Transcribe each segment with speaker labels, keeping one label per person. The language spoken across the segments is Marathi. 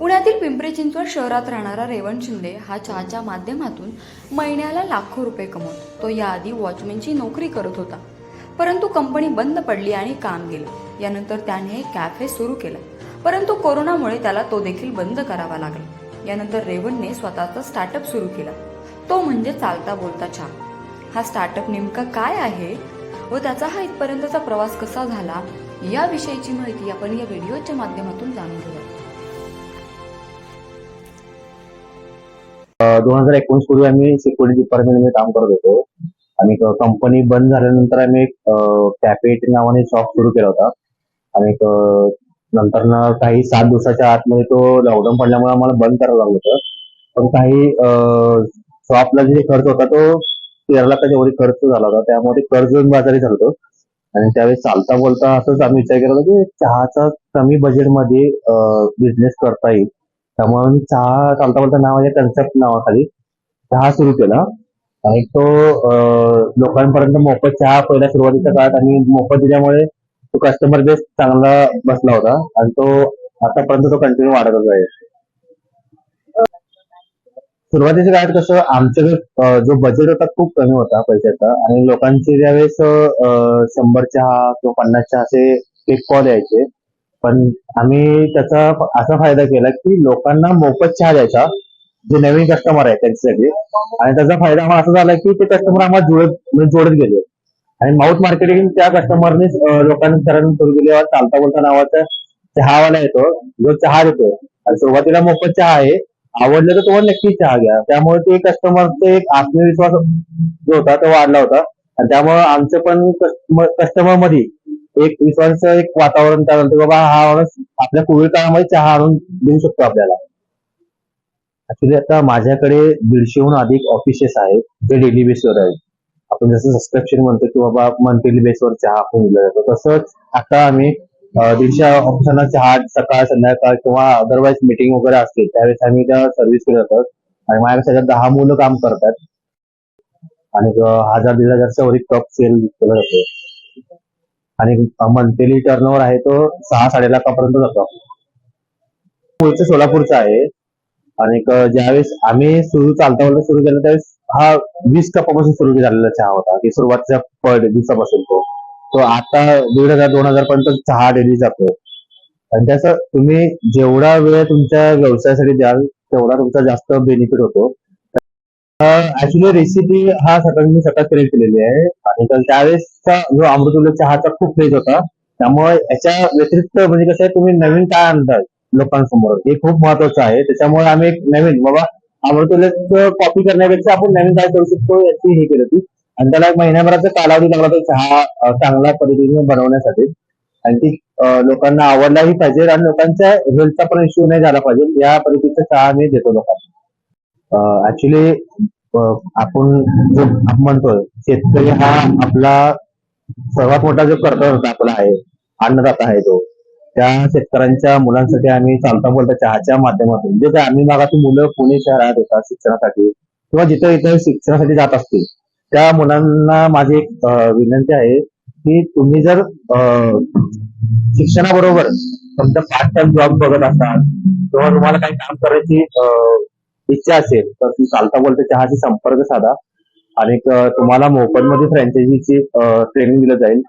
Speaker 1: पुण्यातील पिंपरी चिंचवड शहरात राहणारा रेवण शिंदे हा चहाच्या माध्यमातून महिन्याला लाखो रुपये कमवतो. तो याआधी वॉचमॅनची नोकरी करत होता. परंतु कंपनी बंद पडली आणि काम गेलं. यानंतर त्याने एक कॅफे सुरू केला. परंतु कोरोनामुळे त्याला तो देखील बंद करावा लागला. यानंतर रेवणने स्वतःचा स्टार्टअप सुरू केला. तो म्हणजे चालता बोलता चहा. हा स्टार्टअप नेमका काय आहे व त्याचा हा इथपर्यंतचा प्रवास कसा झाला याविषयीची माहिती आपण या व्हिडिओच्या माध्यमातून जाणून घेऊया
Speaker 2: दोन हजार एकोणीस पूर्वी आम्ही सिक्युरिटी डिपार्टमेंटमध्ये काम करत होतो. आणि कंपनी बंद झाल्यानंतर आम्ही एक कॅपेट नावाने शॉप सुरू केला होता. आणि नंतर ना काही सात दिवसाच्या आतमध्ये तो लॉकडाऊन पडल्यामुळे आम्हाला बंद करावं लागलं होतं. पण काही शॉपला जे खर्च होता तो तेरा लाखाच्या वरी खर्च झाला होता. त्यामुळे कर्ज बाजारी झालं आणि त्यावेळेस चालता बोलता असंच आम्ही विचार केला होता की चहाचा कमी बजेटमध्ये बिझनेस करता येईल. त्यामुळे मी चहा चालता बोलता नावाच्या कन्सेप्ट नावाखाली चहा सुरू केला. आणि तो लोकांपर्यंत मोफत चहा पहिल्या सुरुवातीच्या काळात आणि मोफत दिल्यामुळे तो कस्टमर बेस चांगला बसला होता. आणि तो आतापर्यंत तो कंटिन्यू वाढतच आहे. सुरुवातीच्या काळात कसं आमचं जो बजेट होता खूप कमी होता पैशाचा. आणि लोकांचे ज्यावेळेस शंभर चहा किंवा पन्नास चहा असे एक कॉल यायचे पण आम्ही त्याचा असा फायदा केला की लोकांना मोफत चहा द्यायचा जे नवीन कस्टमर आहे त्यांच्यासाठी. आणि त्याचा फायदा आम्हाला असा झाला की ते कस्टमर आम्हाला जोडत म्हणजे जोडत गेले. आणि माउथ मार्केटिंग त्या कस्टमरने लोकांनी करायला सुरू केली. चालता बोलता नावाचा चहावाला येतो. जो चहा देतो. आणि सुरुवातीला मोफत चहा आहे. आवडलं तर तुम्हाला नक्की चहा घ्या. त्यामुळे ते कस्टमरचा एक आत्मविश्वास जो होता तो वाढला होता. आणि त्यामुळे आमचं पण कस्टमरमध्ये एक विश्वासाचं एक वातावरण तयार झालं होतं, बाबा हा माणूस आपल्या कोविड काळामध्ये चहा आणून देऊ शकतो आपल्याला. ऍक्च्युली आता माझ्याकडे दीडशेहून अधिक ऑफिसेस आहेत जे डेली बेसवर आहेत. आपण जसं सबस्क्रिप्शन म्हणतो की बाबा मंथली बेसवर चहा आपण दिला जातो. तसंच आता आम्ही दीडशे ऑफिसांना चहा सकाळ संध्याकाळ किंवा अदरवाईज मीटिंग वगैरे असते त्यावेळेस आम्ही त्या सर्व्हिस केली जातात आणि माझ्याकडे सगळ्यात दहा मुलं काम करतात. आणि हजार दीड हजारच्या वरील कप सेल केला जातो. आणि मंथली टर्नओव्हर आहे तो सहा साडे लाखापर्यंत जातो. पुढचं सोलापूरचं आहे. आणि ज्यावेळेस आम्ही सुरू चालता बोलता सुरू केलं त्यावेळेस हा वीस कपापासून सुरू झालेला चहा होता की सुरुवातीच्या पर दिवसापासून तो. तो आता दीड हजार दोन हजार पर्यंत चहा डेली जातो. आणि त्याचं तुम्ही जेवढा वेळ तुमच्या व्यवसायासाठी द्याल तेवढा तुमचा जास्त बेनिफिट होतो. ऍक्च्युली रेसिपी हा सकाळी मी सकाळ क्रिएट केलेली आहे. आणि त्यावेळेसचा जो अमृतुल्य चहाचा खूप क्रेज होता. त्यामुळे याच्या व्यतिरिक्त म्हणजे कसं आहे तुम्ही नवीन काय आणताय लोकांसमोर? हे खूप महत्वाचं आहे. त्याच्यामुळे आम्ही एक नवीन बाबा अमृतुल्य कॉपी करण्यापेक्षा आपण नवीन काय करू शकतो याची हे केली होती. आणि त्याला एक महिन्याभराचा कालावधी लागला तो चहा चांगल्या पद्धतीने बनवण्यासाठी. आणि ती लोकांना आवडलाही पाहिजे आणि लोकांच्या हेल्थचा पण इश्यू नाही झाला पाहिजे. या पद्धतीचा चहा आम्ही देतो लोकांना. ऍक्च्युली आपण जो म्हणतोय शेतकरी हा आपला सर्वात मोठा जो कर्तव्य आपला आहे अन्नदाता आहे तो. त्या शेतकऱ्यांच्या मुलांसाठी आम्ही चालता बोलता चहाच्या माध्यमातून म्हणजे जे ग्रामीण भागातील मुलं पुणे शहरात येतात शिक्षणासाठी किंवा जिथं इथं शिक्षणासाठी जात असतील त्या मुलांना माझी एक विनंती आहे की तुम्ही जर शिक्षणाबरोबर समजा पार्ट टाइम जॉब बघत असाल किंवा तुम्हाला काही काम करायची अं, इच्छा असेल तर तुम्ही चालता बोलता चहाशी संपर्क साधा. आणि तुम्हाला मोफतमध्ये फ्रँचायझीची ट्रेनिंग दिलं जाईल.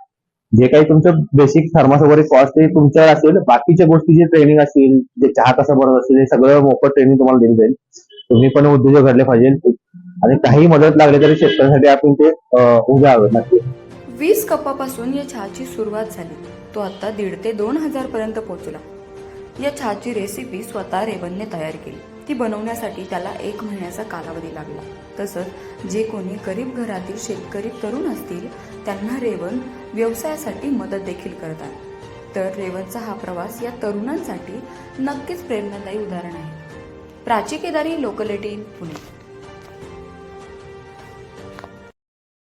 Speaker 2: जे काही तुमचं बेसिक थर्मास वगैरे कॉस्ट ते तुमच्यावर असेल बाकीच्या गोष्टीची ट्रेनिंग असेल जे चहा कसा बनत असेल हे सगळं मोफत ट्रेनिंग तुम्हाला दिली जाईल. तुम्ही पण उद्योजक घडले पाहिजे. आणि काही मदत लागली तरी शेतकऱ्यांसाठी आपण ते उभ्या उभे आहोत. नक्की.
Speaker 1: वीस कपापासून या चहाची सुरुवात झाली. तो आता दीड ते दोन हजार पर्यंत पोहोचला. या चहाची रेसिपी स्वतः रेवनने तयार केली. ती बनवण्यासाठी त्याला एक महिन्याचा कालावधी लागला. तसंच जे कोणी गरीब घरातील शेतकरी तरुण असतील त्यांना रेवण व्यवसायासाठी मदत देखील करतात. तर रेवनचा हा प्रवास या तरुणांसाठी नक्कीच प्रेरणादायी उदाहरण आहे. प्राची केदारी लोकलेटी पुणे.